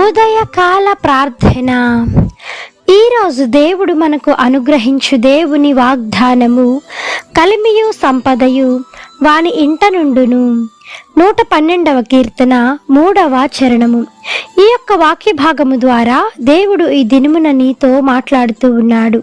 ఉదయకాల ప్రార్థన. ఈరోజు దేవుడు మనకు అనుగ్రహించు దేవుని వాగ్దానము. కలిమియు సంపదయు వాని ఇంట నుండును. నూట పన్నెండవ కీర్తన మూడవ చరణము. ఈ యొక్క వాక్య భాగము ద్వారా దేవుడు ఈ దినమున నీతో మాట్లాడుతూ ఉన్నాడు.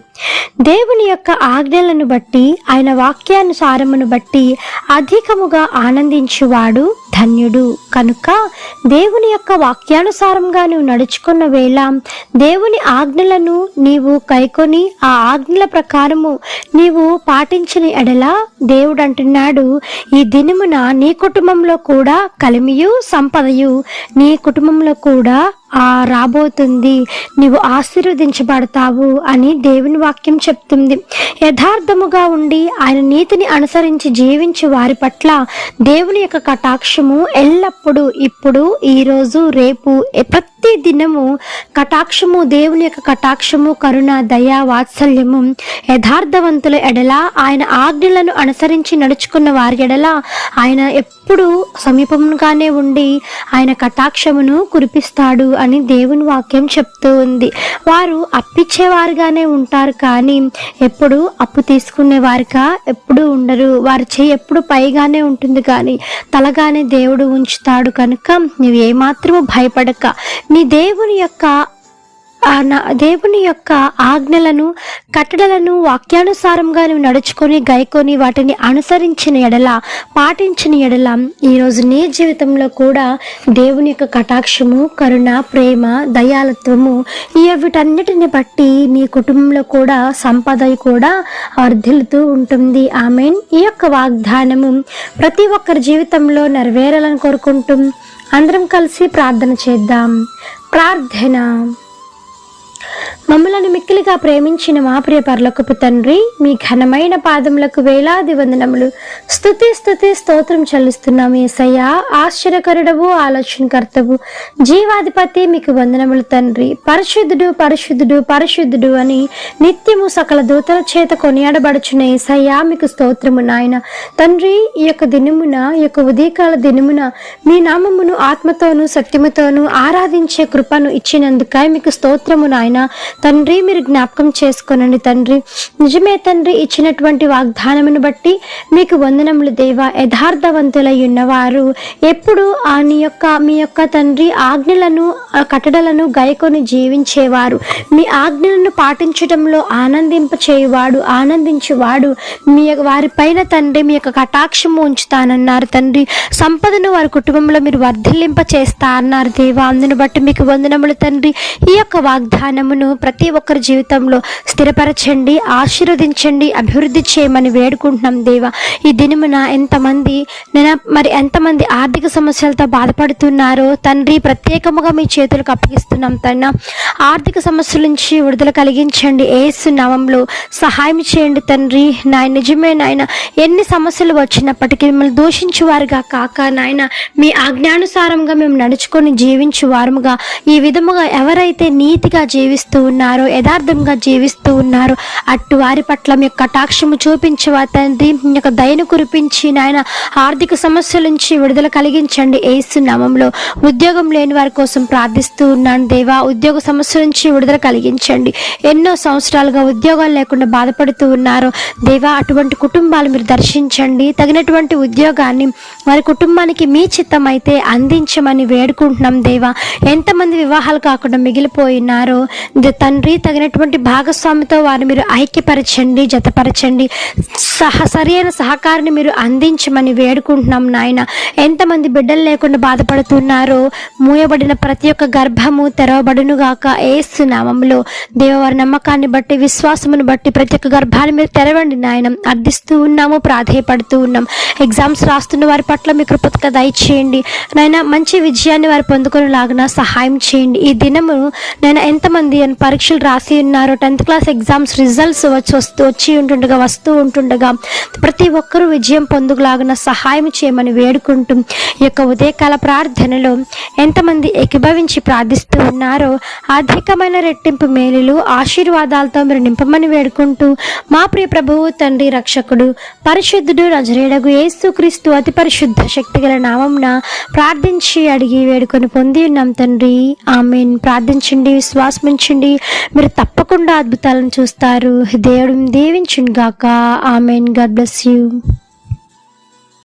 దేవుని యొక్క ఆజ్ఞలను బట్టి ఆయన వాక్యానుసారమును బట్టి అధికముగా ఆనందించువాడు ధన్యుడు. కనుక దేవుని యొక్క వాక్యానుసారంగా నువ్వు నడుచుకున్న వేళ దేవుని ఆజ్ఞలను నీవు కైకొని ఆ ఆజ్ఞల ప్రకారము నీవు పాటించిన ఎడల దేవుడు అంటున్నాడు ఈ దినమున నీ కుటుంబంలో కూడా కలిమియు సంపదయు. నీ కుటుంబంలో కూడా రాబోతుంది. నీవు ఆశీర్వదించబడతావు అని దేవుని వాక్యం చెప్తుంది. యథార్థముగా ఉండి ఆయన నీతిని అనుసరించి జీవించి వారి పట్ల దేవుని యొక్క కటాక్షము ఎల్లప్పుడూ ఇప్పుడు ఈరోజు రేపు ప్రతి దినము కటాక్షము దేవుని యొక్క కటాక్షము కరుణ దయ వాత్సల్యము యథార్థవంతుల ఎడల ఆయన ఆజ్ఞలను అనుసరించి నడుచుకున్న వారి ఎడల ఆయన ఎప్పుడు సమీపంగానే ఉండి ఆయన కటాక్షమును కురిపిస్తాడు అని దేవుని వాక్యం చెప్తూ ఉంది. వారు అప్పిచ్చేవారుగానే ఉంటారు కానీ ఎప్పుడు అప్పు తీసుకునే వారిగా ఎప్పుడు ఉండరు. వారి చేయి ఎప్పుడు పైగానే ఉంటుంది కానీ తలగానే దేవుడు ఉంచుతాడు కనుక నువ్వు ఏమాత్రము భయపడక. నీ దేవుని యొక్క నా దేవుని యొక్క ఆజ్ఞలను కట్టడలను వాక్యానుసారంగా నువ్వు నడుచుకొని గైకొని వాటిని అనుసరించిన ఎడల పాటించిన ఎడల ఈరోజు నీ జీవితంలో కూడా దేవుని యొక్క కటాక్షము కరుణ ప్రేమ దయాలత్వము ఈ వీటన్నిటిని బట్టి నీ కుటుంబంలో కూడా సంపద కూడా వర్ధిల్లుతూ ఉంటుంది. ఆమెన్. ఈ యొక్క వాగ్దానము ప్రతి ఒక్కరి జీవితంలో నెరవేరాలని కోరుకుంటూ అందరం కలిసి ప్రార్థన చేద్దాం. ప్రార్థన. మమ్మలను మిక్కిలిగా ప్రేమించిన మా ప్రియ తండ్రి మీ ఘనమైన పాదములకు వేలాది వందనములు. స్తుతి స్థుతి స్తోత్రం చెల్లిస్తున్నాము ఏసయ్య. ఆశ్చర్యకరుడవు ఆలోచనకర్తవు జీవాధిపతి మీకు వందనములు తండ్రి. పరిశుద్ధుడు పరిశుద్ధుడు పరిశుద్ధుడు అని నిత్యము సకల దూతల చేత కొనియాడబడుచున్న ఏసయ్య మీకు స్తోత్రము నాయన. తండ్రి ఈ యొక్క దినమున ఈ యొక్క ఉదయకాల దినమున మీ నామమును ఆత్మతోను సత్యముతోను ఆరాధించే కృపను ఇచ్చినందుకై మీకు స్తోత్రము నాయన. తండ్రి మీరు జ్ఞాపకం చేసుకోనండి తండ్రి. నిజమే తండ్రి ఇచ్చినటువంటి వాగ్దానమును బట్టి మీకు వందనములు దేవా. యథార్థవంతులై ఉన్నవారు ఎప్పుడు ఆ నీ యొక్క మీ యొక్క తండ్రి ఆజ్ఞలను కట్టడలను గైకొని జీవించేవారు. మీ ఆజ్ఞలను పాటించడంలో ఆనందింప చేయువాడు ఆనందించేవాడు. మీ వారి పైన తండ్రి మీ యొక్క కటాక్షము ఉంచుతానన్నారు తండ్రి. సంపదను వారి కుటుంబంలో మీరు వర్ధిల్లింప చేస్తా అన్నారు దేవా. అందును బట్టి మీకు వందనములు తండ్రి. ఈ యొక్క వాగ్దానమును ప్రతి ఒక్కరి జీవితంలో స్థిరపరచండి ఆశీర్వదించండి అభివృద్ధి చేయమని వేడుకుంటున్నాం దేవా. ఈ దినమున ఎంతమంది నేను మరి ఎంతమంది ఆర్థిక సమస్యలతో బాధపడుతున్నారో తండ్రి ప్రత్యేకముగా మీ చేతులకు అప్పగిస్తున్నాం తన్న. ఆర్థిక సమస్యల నుంచి విడుదల కలిగించండి. ఏసు నామంలో సహాయం చేయండి తండ్రి. నాయన నిజమే నాయన ఎన్ని సమస్యలు వచ్చినప్పటికీ మిమ్మల్ని దూషించేవారుగా కాక నాయన మీ ఆజ్ఞానుసారంగా మేము నడుచుకొని జీవించేవారుగా ఈ విధముగా ఎవరైతే నీతిగా జీవిస్తూ ఉన్నారు యథార్థంగా జీవిస్తూ ఉన్నారు అట్టు వారి పట్ల మీ యొక్క కటాక్షము చూపించవా తండ్రి మీ యొక్క దయను కురిపించి నాయన ఆర్థిక సమస్యల నుంచి విడుదల కలిగించండి ఏసు నామంలో. ఉద్యోగం లేని వారి కోసం ప్రార్థిస్తూ ఉన్నాను దేవా ఉద్యోగ సమస్య నుంచి విడుదల కలిగించండి. ఎన్నో సంవత్సరాలుగా ఉద్యోగాలు లేకుండా బాధపడుతూ ఉన్నారు దేవా అటువంటి కుటుంబాలు మీరు దర్శించండి. తగినటువంటి ఉద్యోగాన్ని వారి కుటుంబానికి మీ చిత్తం అయితే అందించమని వేడుకుంటున్నాం దేవా. ఎంతమంది వివాహాలు కాకుండా మిగిలిపోయినారో తండ్రి తగినటువంటి భాగస్వామితో వారు మీరు ఐక్యపరచండి జతపరచండి. సహ సరైన సహకారాన్ని మీరు అందించమని వేడుకుంటున్నాం నాయన. ఎంతమంది బిడ్డలు లేకుండా బాధపడుతున్నారో మూయబడిన ప్రతి ఒక్క గర్భము తెరవబడును గాక ఏసు నామంలో దేవవారి నమ్మకాన్ని బట్టి విశ్వాసమును బట్టి ప్రతి ఒక్క గర్భాన్ని మీరు తెరవండి నాయన. అర్థిస్తూ ఉన్నాము ప్రాధేయపడుతూ ఉన్నాం. ఎగ్జామ్స్ రాస్తున్న వారి పట్ల మీ కృపతగా దయచేయండి నాయన మంచి విజయాన్ని వారు పొందుకునేలాగా సహాయం చేయండి. ఈ దినము నేను ఎంతమంది అని పరీక్షలు రాసి ఉన్నారు. టెన్త్ క్లాస్ ఎగ్జామ్స్ రిజల్ట్స్ వచ్చి వస్తూ వచ్చి ఉంటుండగా వస్తూ ఉంటుండగా ప్రతి ఒక్కరూ విజయం పొందులాగిన సహాయం చేయమని వేడుకుంటూ ఈ యొక్క ఉదయకాల ప్రార్థనలో ఎంతమంది ఏకీభవించి ప్రార్థిస్తూ ఉన్నారో అధికమైన రెట్టింపు మేలులు ఆశీర్వాదాలతో మీరు నింపమని వేడుకుంటూ మా ప్రియ ప్రభువు తండ్రి రక్షకుడు పరిశుద్ధుడు నజరేడగు యేసుక్రీస్తు అతి పరిశుద్ధ శక్తి గల నామంన ప్రార్థించి అడిగి వేడుకొని పొంది ఉన్నాం తండ్రి. ఆమెన్. ప్రార్థించండి విశ్వాసమించండి. మీరు తప్పకుండా అద్భుతాలను చూస్తారు. దేవుడు దీవించుండుగాక ఆమెన్. God bless you.